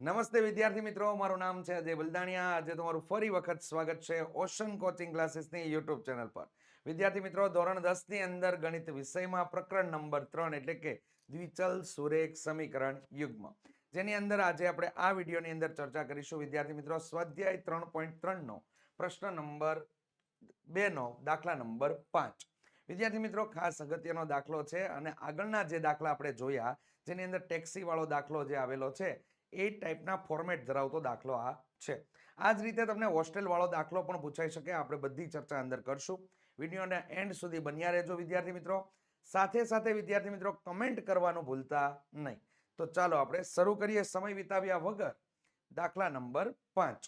નમસ્તે વિદ્યાર્થી મિત્રો, મારું નામ છે અજય બલદાણિયા. આજે તમારું ફરી વખત સ્વાગત છે ઓશન કોચિંગ ક્લાસીસની યુટ્યુબ ચેનલ પર. વિદ્યાર્થી મિત્રો, ધોરણ દસની અંદર ગણિત વિષયમાં પ્રકરણ નંબર ત્રણ એટલે કે દ્વિચલ સુરેખ સમીકરણ યુગ્મ. જેની અંદર આજે આપણે આ વિડીયોની અંદર ચર્ચા કરીશું. વિદ્યાર્થી મિત્રો, સ્વાધ્યાય ત્રણ પોઈન્ટ ત્રણનો પ્રશ્ન નંબર બેનો, દાખલા નંબર પાંચ. વિદ્યાર્થી મિત્રો, ખાસ અગત્યનો દાખલો છે અને આગળના જે દાખલા આપણે જોયા, જેની અંદર ટેક્સીવાળો દાખલો જે આવેલો છે એ ટાઈપના ફોર્મેટ ધરાવતો દાખલો આ છે. આ જ રીતે તમને હોસ્ટેલવાળો દાખલો પણ પૂછાઈ શકે. આપણે બધી ચર્ચા અંદર કરશું. વિડીયોને એન્ડ સુધી બન્યા રહેજો વિદ્યાર્થી મિત્રો. સાથે સાથે વિદ્યાર્થી મિત્રો કમેન્ટ કરવાનું ભૂલતા નહીં. તો ચાલો આપણે શરૂ કરીએ. સમય વિતાવ્યા વગર દાખલા નંબર પાંચ.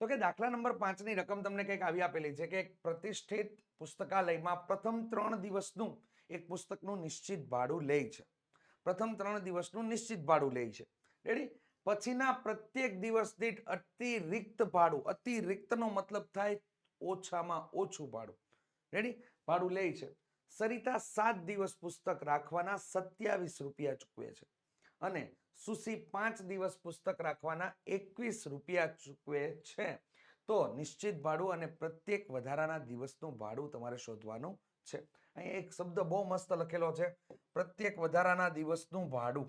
તો કે દાખલા નંબર પાંચની રકમ તમને કંઈક આવી આપેલી છે કે એક પ્રતિષ્ઠિત પુસ્તકાલયમાં પ્રથમ ત્રણ દિવસનું એક પુસ્તકનું નિશ્ચિત ભાડું લે છે. પ્રથમ ત્રણ દિવસનું નિશ્ચિત ભાડું લે છે. રેડી પછીના પ્રત્યેક દિવસ દીઠ અતિરિક્ત ભાડું, અતિરિક્તનો મતલબ થાય ઓછામાં ઓછું ભાડું. રેડી ભાડું લે છે. સરિતા સાત દિવસ પુસ્તક રાખવાના સત્યાવીસ રૂપિયા ચૂકવે છે. અને સુશી પાંચ દિવસ પુસ્તક રાખવાના એકવીસ રૂપિયા ચૂકવે છે. તો નિશ્ચિત ભાડું અને પ્રત્યેક વધારાના દિવસનું ભાડું તમારે શોધવાનું છે. અહીં એક શબ્દ બહુ મસ્ત લખેલો છે. પ્રત્યેક વધારાના દિવસનું ભાડું.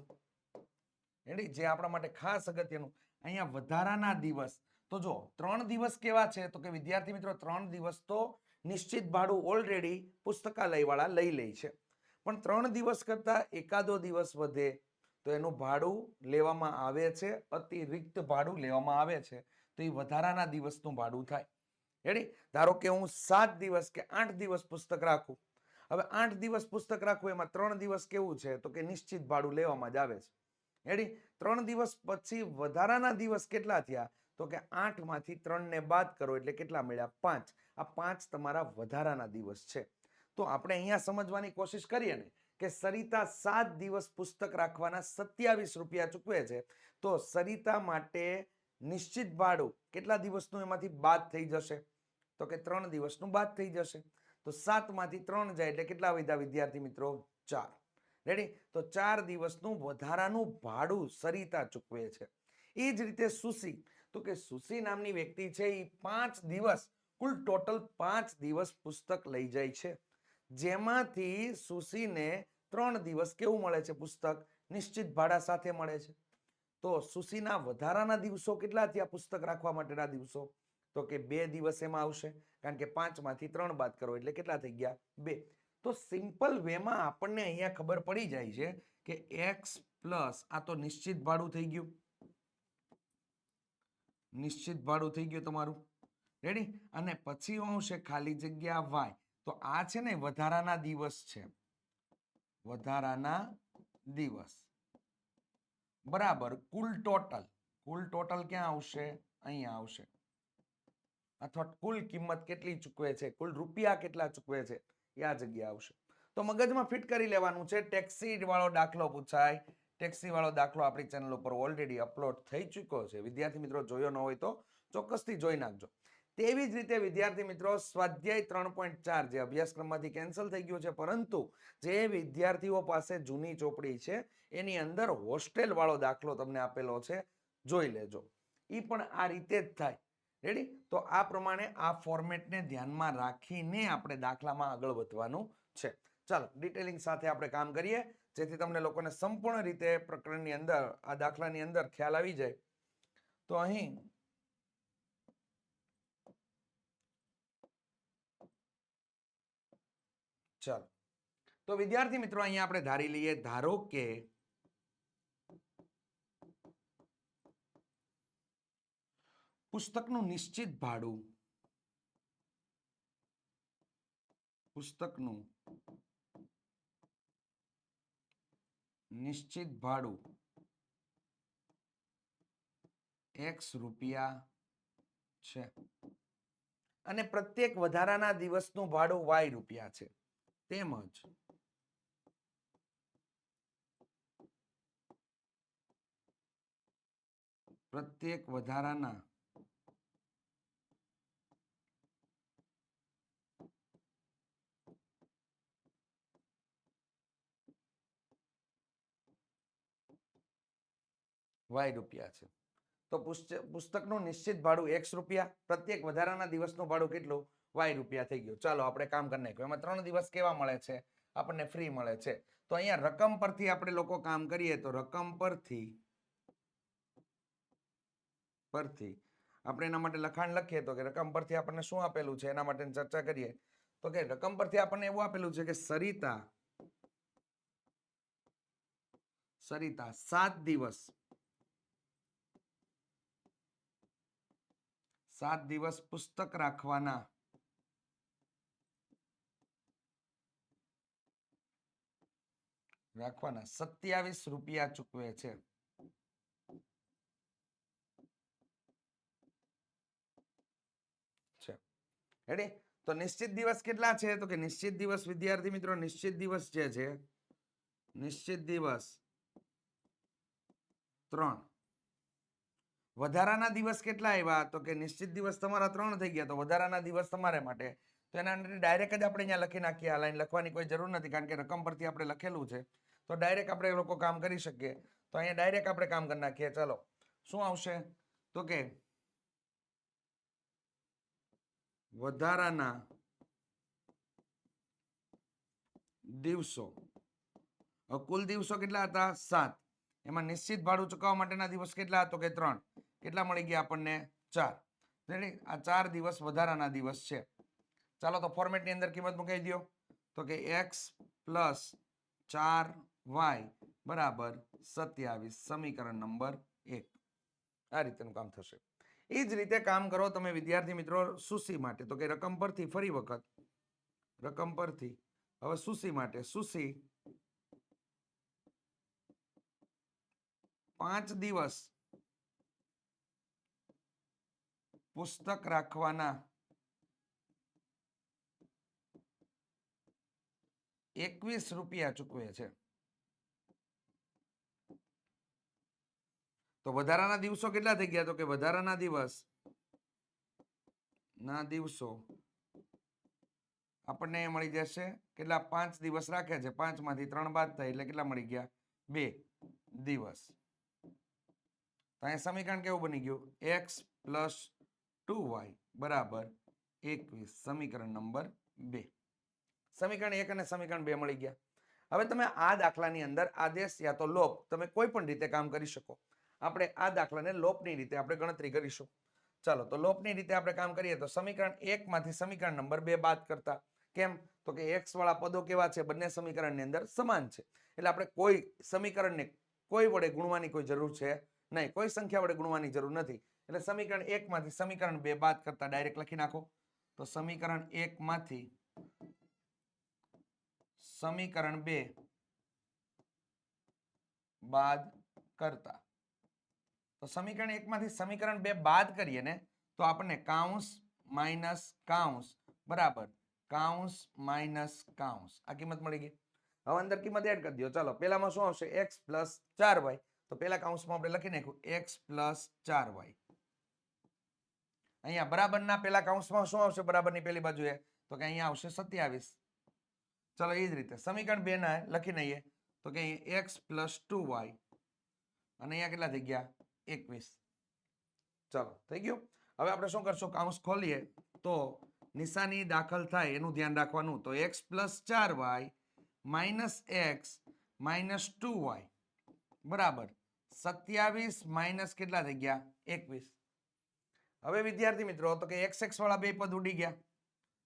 એની જે આપણા માટે ખાસ અગત્યનું, અહીંયા વધારાના દિવસ. તો જો, ત્રણ દિવસ કેવા છે? તો કે વિદ્યાર્થી મિત્રો, ત્રણ દિવસ તો નિશ્ચિત ભાડું ઓલરેડી પુસ્તકાલયવાળા લઈ લે છે. પણ ત્રણ દિવસ કરતાં એકાદો દિવસ વધે તો એનું ભાડું લેવામાં આવે છે, અતિરિક્ત ભાડું લેવામાં આવે છે. તો એ વધારાના દિવસનું ભાડું થાય. રેડી ધારો કે હું સાત દિવસ કે આઠ દિવસ પુસ્તક રાખું. હવે આઠ દિવસ પુસ્તક રાખવું એમાં ત્રણ દિવસ કેવું છે? તો કે નિશ્ચિત ભાડું લેવામાં જ આવે છે. રેડી ત્રણ દિવસ પછી વધારાના દિવસ કેટલા થયા? તો કે આઠમાંથી ત્રણ બાદ કરો એટલે કેટલા મળ્યા? પાંચ. આ પાંચ તમારા વધારાના દિવસ છે. તો આપણે અહીંયા સમજવાની કોશિશ કરીએ ને કે સરિતા સાત દિવસ પુસ્તક રાખવાના સત્યાવીસ રૂપિયા ચૂકવે છે. તો સરિતા માટે નિશ્ચિત ભાડું કેટલા દિવસનું એમાંથી બાદ થઈ જશે? તો કે ત્રણ દિવસનું બાદ થઈ જશે. તો સાતમાંથી ત્રણ જાય એટલે કેટલા વધ્યા વિદ્યાર્થી મિત્રો? ચાર. રેડી તો ચાર દિવસનું વધારાનું ભાડું સરિતા ચૂકવે છે. એ જ રીતે સુશી. તો કે સુશી નામની વ્યક્તિ છે એ પાંચ દિવસ, કુલ ટોટલ પાંચ દિવસ પુસ્તક લઈ જાય છે. જેમાંથી સુશીને ત્રણ દિવસ કેવું મળે છે પુસ્તક? નિશ્ચિત ભાડા સાથે મળે છે. તો સુશીના વધારાના દિવસો કેટલા થયા પુસ્તક રાખવા માટેના દિવસો? તો કે બે દિવસ એમાં આવશે. કારણ કે પાંચમાંથી ત્રણ બાદ કરો એટલે કેટલા થઈ ગયા? બે. તો સિમ્પલ વેમાં આપણને અહીંયા ખબર પડી જાય છે કે એક્સ પ્લસ, આ તો નિશ્ચિત ભાડું થઈ ગયું. નિશ્ચિત ભાડું થઈ ગયું તમારું. રેડી અને પછી આવશે? ખાલી જગ્યા વાય તો આ છે ને વધારાના દિવસ છે. વધારાના દિવસ. બરાબર. કુલ ટોટલ. કુલ ટોટલ ક્યાં આવશે? અહીંયા આવશે. અથવા કુલ કિંમત કેટલી ચૂકવે છે? કુલ રૂપિયા કેટલા ચૂકવે છે? એ આ જગ્યા આવશે. તો મગજમાં ફિટ કરી લેવાનું છે. ટેક્સી વાળો દાખલો પૂછાય. ટેક્સી વાળો દાખલો આપણી ચેનલ ઉપર ઓલરેડી અપલોડ થઈ ચૂક્યો છે. વિદ્યાર્થી મિત્રો, જોયો ન હોય તો ચોક્કસથી જોઈ નાખજો. તેવી જ રીતે વિદ્યાર્થી મિત્રો, સ્વાધ્યાય ત્રણ પોઈન્ટ ચાર જે અભ્યાસક્રમમાંથી કેન્સલ થઈ ગયું છે, પરંતુ જે વિદ્યાર્થીઓ પાસે જૂની ચોપડી છે, એની અંદર હોસ્ટેલ વાળો દાખલો તમને આપેલો છે. જોઈ લેજો. એ પણ આ રીતે જ થાય. રેડી તો આ પ્રમાણે આ ફોર્મેટને ધ્યાનમાં રાખીને આપણે દાખલામાં આગળ વધવાનું છે. ચાલો ડિટેલિંગ સાથે આપણે કામ કરીએ. જેથી તમને લોકોને સંપૂર્ણ રીતે પ્રકરણની અંદર, આ દાખલાની અંદર ખ્યાલ આવી જાય. તો અહીં ચાલો. તો વિદ્યાર્થી મિત્રો, અહીંયા આપણે ધારી લઈએ, ધારો કે પુસ્તકનું નિશ્ચિત ભાડું. પુસ્તકનું નિશ્ચિત ભાડું એક્સ રૂપિયા છે. અને પ્રત્યેક વધારાના દિવસનું ભાડું વાય રૂપિયા છે. તેમજ પ્રત્યેક વધારાના વાય રૂપિયા છે. તો પુસ્તકનું નિશ્ચિત ભાડું એક્સ રૂપિયા, પ્રત્યેક વધારાના દિવસનું ભાડું કેટલું? વાય રૂપિયા થઈ ગયું. ચાલો, આપણે કામ કરી નાખ્યું. એમાં ત્રણ દિવસ કેવા મળે છે? આપણને ફ્રી મળે છે. તો અહીંયા રકમ પરથી આપણે લોકો કામ કરીએ તો રકમ પરથી પરથી આપણે એના માટે લખાણ લખીએ તો કે રકમ પરથી આપણને શું આપેલું છે? એના માટે ચર્ચા કરીએ. તો કે રકમ પરથી આપણને એવું આપેલું છે કે સરિતા સરિતા, સાત દિવસ સાત દિવસ પુસ્તક રાખવાના. રાખવાના. સત્યાવીસ રૂપિયા ચૂકવે છે. રેડી તો નિશ્ચિત દિવસ કેટલા છે? તો કે નિશ્ચિત દિવસ, વિદ્યાર્થી મિત્રો, નિશ્ચિત દિવસ જે છે, નિશ્ચિત દિવસ ત્રણ. વધારાના દિવસ કેટલા આવ્યા? તો કે નિશ્ચિત દિવસ તમારા ત્રણ થઈ ગયા, તો વધારાના દિવસ તમારે માટે. તો એના અંદર ડાયરેક્ટ જ આપણે અહીંયા લખી નાખીએ આ લાઈન લખવાની કોઈ જરૂર નથી, કારણ કે રકમ પરથી આપણે લખેલું છે. તો ડાયરેક્ટ આપણે લોકો કામ કરી શકીએ. તો અહીંયા ડાયરેક્ટ આપણે કામ કરી નાખીએ. ચાલો, શું આવશે? તો કે વધારાના દિવસો. કુલ દિવસો કેટલા હતા? સાત. એમાં નિશ્ચિત ભાડું ચૂકવવા માટેના દિવસ કેટલા? હતો કે ત્રણ. કેટલા મળી ગયા આપણને? ચાર. આ ચાર દિવસ વધારાના દિવસ છે. ચાલો તો ફોર્મેટની અંદર કિંમત મૂકી દો તો કે એક્સ પ્લસ ચાર વાય બરાબર સત્યાવીસ, સમીકરણ નંબર એક. આ રીતેનું કામ થશે. એ જ રીતે કામ કરો તમે વિદ્યાર્થી મિત્રો સુસી માટે. તો કે રકમ પરથી ફરી વખત. રકમ પરથી. હવે સુસી માટે. સુસી પાંચ દિવસ પુસ્તક રાખવાના. એકવીસ રૂપિયા ચૂકવે છે. તો વધારાના દિવસો કેટલા થઈ ગયા? તો કે વધારાના દિવસ. ના દિવસો. આપણને મળી જશે. કેટલા? પાંચ દિવસ રાખ્યા છે. પાંચમાંથી ત્રણ બાદ થાય એટલે કેટલા મળી ગયા? બે દિવસ. તો અહીંયા સમીકરણ કેવું બની ગયું? એક્સ પ્લસ ટુ વાય બરાબર એકવીસ, સમીકરણ નંબર બે. સમીકરણ એક અને સમીકરણ બે મળી ગયા. હવે તમે આ દાખલાની અંદર આદેશ યા તો લોપ તમે કોઈ પણ રીતે કામ કરી શકો. આપણે આ દાખલાને લોપની રીતે આપણે ગણતરી કરીશું. ચાલો, તો લોપની રીતે આપણે કામ કરીએ તો સમીકરણ એક માંથી સમીકરણ નંબર બે બાદ કરતા. કેમ? તો કે એક્સ વાળા પદો કેવા છે? બંને સમીકરણની અંદર સમાન છે. એટલે આપણે કોઈ સમીકરણને કોઈ વડે ગુણવાની કોઈ જરૂર છે નહીં. કોઈ સંખ્યા વડે ગુણવાની જરૂર નથી. એટલે સમીકરણ એક માંથી સમીકરણ બે બાદ કરતા ડાયરેક્ટ લખી નાખો. તો સમીકરણ એક માંથી સમીકરણ બે બાદ કરતા. તો સમીકરણ એક માંથી સમીકરણ બે બાદ કરીએ ને, તો આપણને કાઉન્સ માઇનસ કાઉન્સ, બરાબર? Counts minus counts. આ કિંમત મળી ગઈ. હવે અંદર કિંમત એડ કરી દો. ચાલો, પેલામાં શું આવશે? એક્સ પ્લસ ચાર વાય તો પેલા કાઉન્સમાં આપણે લખી નાખ્યું એક્સ પ્લસ ચાર વાય અહીંયા બરાબરના પેલા કાઉન્સમાં શું આવશે? બરાબરની પેલી બાજુએ? તો કે અહીંયા આવશે સત્યાવીસ. ચલો, એ જ રીતે. સમીકરણ બે ના લખી નઈએ. તો કે એક્સ પ્લસ ટુ વાય. અને અહીંયા કેટલા થઈ ગયા? એકવીસ. ચલો, થઈ ગયું. હવે આપણે શું કરશું? કાઉન્સ ખોલીએ. તો નિશાની દાખલ થાય, એનું ધ્યાન રાખવાનું. તો એક્સ પ્લસ ચાર Y minus X minus two Y. બરાબર. સત્યાવીસ માઇનસ કેટલા થઈ ગયા? એકવીસ. હવે વિદ્યાર્થી મિત્રો, તો કે એક્સ એક્સ વાળા બે પદ ઉડી ગયા.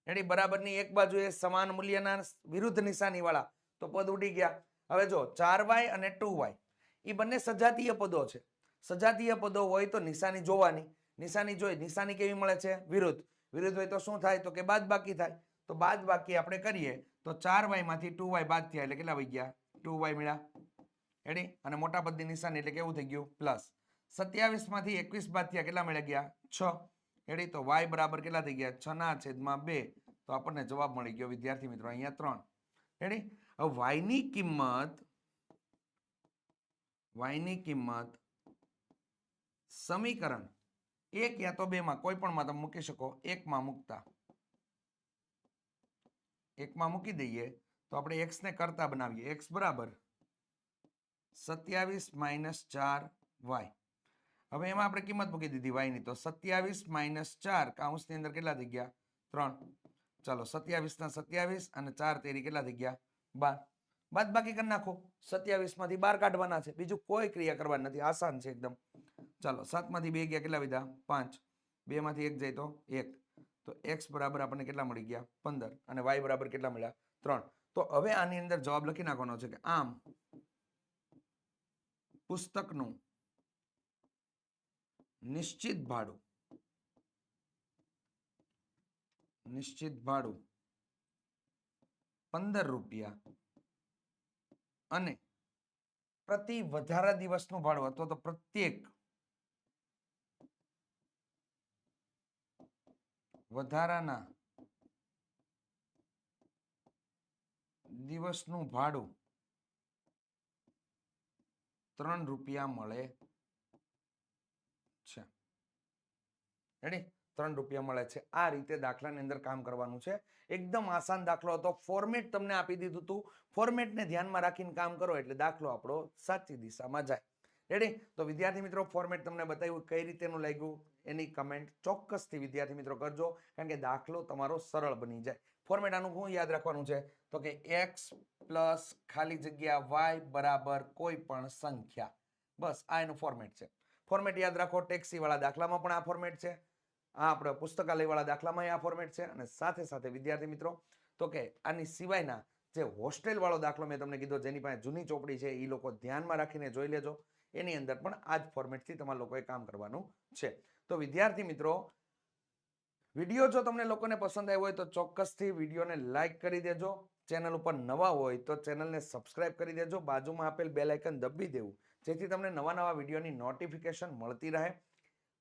એની બરાબરની એક બાજુએ સમાન મૂલ્યના વિરુદ્ધ નિશાની વાળા તો પદ ઉડી ગયા. હવે જો, ચાર વાય અને ટુ વાય એ બંને સજાતીય પદો છે. સજાતીય પદો હોય તો નિશાની જોવાની. નિશાની જોઈ, નિશાની કેવી મળે છે? વિરુદ્ધ. વિરુદ્ધ હોય તો શું થાય? તો કે બાદ બાકી થાય. તો બાદ બાકી આપણે કરીએ, તો ચાર વાયમાંથી ટુ વાય બાદ થયા એટલે કેટલા વહી ગયા? ટુ વાય મળ્યા. એડી અને મોટા પદની નિશાની એટલે કેવું થઈ ગયું. પ્લસ સત્યાવીસમાંથી એકવીસ બાદ થયા કેટલા મળી ગયા? છ. એડી તો વાય બરાબર કેટલા થઈ ગયા? છ ના છેદમાં બે. તો આપણને જવાબ મળી ગયો, વિદ્યાર્થી મિત્રો, અહીંયા ત્રણ. એડી હવે વાયની કિંમત વાયની કિંમત સમીકરણ એક યા તો બેમાં, કોઈ પણમાં તમે મૂકી શકો, એકમાં મૂકતા. એકમાં મૂકી દઈએ, તો આપણે એક્સ ને કરતા બનાવીએ. એક્સ બરાબર સત્યાવીસ માઇનસ ચાર વાય. હવે એમાં આપણે કિંમત મૂકી દીધી વાયની તો સત્યાવીસ માઇનસ ચાર, કાઉન્સની અંદર કેટલા થઈ ગયા? ત્રણ. ચાલો, સત્યાવીસ ના સત્યાવીસ અને ચાર તેરી કેટલા થઈ ગયા? બાર. બાદ બાકી કરી નાખો. સત્યાવીસમાંથી બાર કાઢવાના છે. બીજું કોઈ ક્રિયા કરવાની નથી. આસાન છે એકદમ. ચાલો સાતમાંથી બે ગયા કેટલા વીધા પાંચ. બે માંથી એક જાય તો એક. તો એક્સ બરાબર આપણને કેટલા મળી ગયા? પંદર. અને વાય બરાબર કેટલા મળ્યા? ત્રણ. તો હવે આની અંદર જવાબ લખી નાખવાનો છે કે આમ પુસ્તકનું નિશ્ચિત ભાડું. નિશ્ચિત ભાડું પંદર રૂપિયા અને પ્રતિ વધારા દિવસનું ભાડું અથવા તો પ્રત્યેક વધારાના દિવસનું ભાડું ત્રણ રૂપિયા મળે છે રેડી ત્રણ રૂપિયા મળે છે. આ રીતે દાખલાની અંદર કામ કરવાનું છે. એકદમ આસાન દાખલો હતો. ફોર્મેટ તમને આપી દીધું હતું. ફોર્મેટને ધ્યાનમાં રાખીને કામ કરો એટલે દાખલો આપણો સાચી દિશામાં જાય. રેડી તો વિદ્યાર્થી મિત્રો ફોર્મેટ તમને બતાવ્યું કઈ રીતેનું લાગ્યું? એની કમેન્ટ ચોક્કસથી વિદ્યાર્થી મિત્રો કરજો. કારણ કે દાખલો તમારો સરળ બની જાય. ફોર્મેટ આનું શું યાદ રાખવાનું છે? તો કે એક્સ પ્લસ ખાલી જગ્યા વાય બરાબર કોઈ પણ સંખ્યા. બસ, આ એનું ફોર્મેટ છે. ફોર્મેટ યાદ રાખો. ટેક્સીવાળા દાખલામાં પણ આ ફોર્મેટ છે. આ આપણે પુસ્તકાલયવાળા દાખલામાં આ ફોર્મેટ છે અને સાથે સાથે વિદ્યાર્થી મિત્રો, તો કે આની સિવાયના જે હોસ્ટેલ વાળો દાખલો મેં તમને કીધો, જેની પાસે જૂની ચોપડી છે એ લોકો ધ્યાનમાં રાખીને જોઈ લેજો. એની અંદર પણ આ જ ફોર્મેટથી તમારા લોકોએ કામ કરવાનું છે. તો વિદ્યાર્થી મિત્રો, વીડિયો જો તમને લોકોને પસંદ આવ્યો હોય તો ચોક્કસથી વિડીયોને લાઇક કરી દેજો. ચેનલ ઉપર નવા હોય તો ચેનલને સબસ્ક્રાઇબ કરી દેજો. બાજુમાં આપેલ બેલ આઇકન દબી દેવું, જેથી તમને નવા નવા વિડીયોની નોટિફિકેશન મળતી રહે.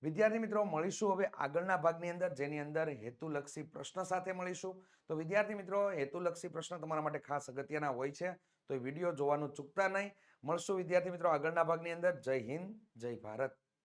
વિદ્યાર્થી મિત્રો, મળીશું હવે આગળના ભાગની અંદર, જેની અંદર હેતુલક્ષી પ્રશ્ન સાથે મળીશું. તો વિદ્યાર્થી મિત્રો, હેતુલક્ષી પ્રશ્ન તમારા માટે ખાસ અગત્યના હોય છે. તો એ વીડિયો જોવાનું ચૂકતા નહીં. મળશું વિદ્યાર્થી મિત્રો આગળના ભાગની અંદર. જય હિન્દ, જય ભારત.